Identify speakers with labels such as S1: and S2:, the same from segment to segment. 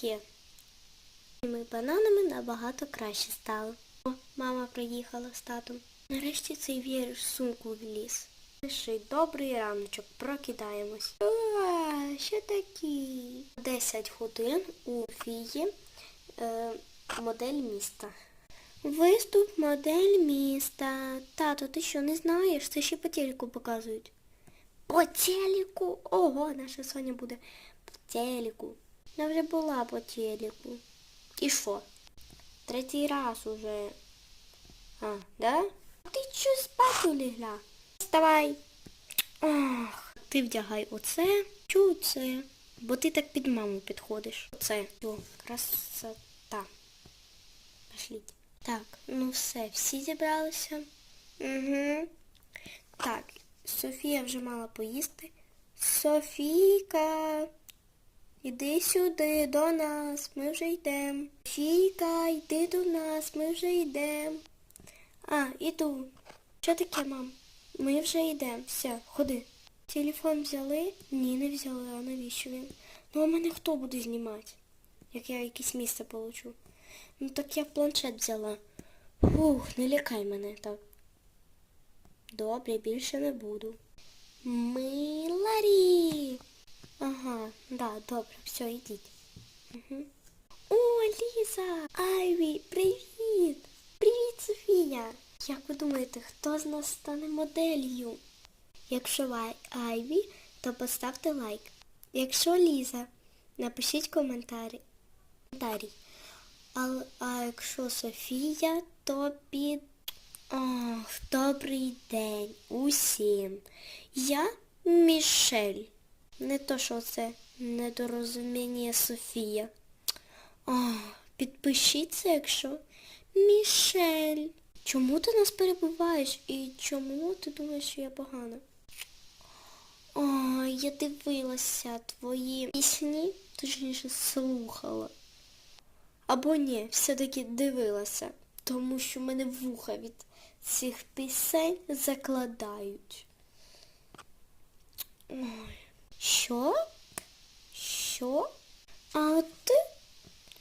S1: таке. Цими бананами набагато краще стало. О, мама приїхала з татом. Нарешті цей вірш в сумку вліз. Пиши, добрий раночок, прокидаємось. А, що такі? 10 годин у фії е, модель міста. Виступ модель міста. Тато, ти що не знаєш? Це ще по телеку показують. По телеку? Ого, наша Соня буде по телеку. Я вже була по телеку. І що? Третій раз уже. А, да? Ти що спати лягла? Вставай. Ах, ти вдягай оце, чу це. Бо ти так під маму підходиш. Оце. О, красота. Пошліть. Так, ну все, всі зібралися. Угу. Так, Софія вже мала поїсти. Софійка, іди сюди до нас, ми вже йдемо. Софійка, йди до нас, ми вже йдемо. А, іду. Що таке, мам? Ми вже йдемо. Все, ходи. Телефон взяли? Ні, не взяли, а навіщо він? Ну а мене хто буде знімати? Як я якесь місце получу. Ну так я планшет взяла. Фух, не лякай мене так. Добре, більше не буду. Миларі. Ага, да, добре, все, йдіть. Угу. О, Ліза! Айві, привіт! Привіт, Софія! Як ви думаєте, хто з нас стане моделлю? Якщо лай Айві, то поставте лайк. Якщо Ліза, напишіть коментарі. А, а якщо Софія, то під... Ох, добрий день усім. Я Мішель. Не то, що це недорозуміння Софія. Ох, підпишіться, якщо Мішель. Чому ти нас перебуваєш і чому ти думаєш, що я погана? Ой, я дивилася твої пісні, точніше слухала. Або ні, все-таки дивилася, тому що мене вуха від цих пісень закладають. Ой. Що? Що? А ти,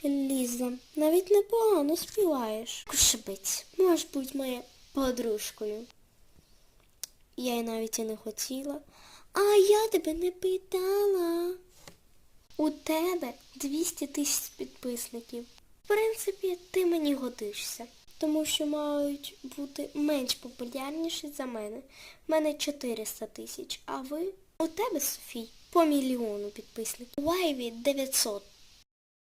S1: Ліза, навіть непогано співаєш. Кушебець, можеш бути моєю подружкою. Я й навіть і не хотіла. А я тебе не питала. У тебе 200 тисяч підписників. В принципі, ти мені годишся, тому що мають бути менш популярніші за мене. В мене 400 тисяч, а ви? У тебе, Софій, по мільйону підписників. У Айві 900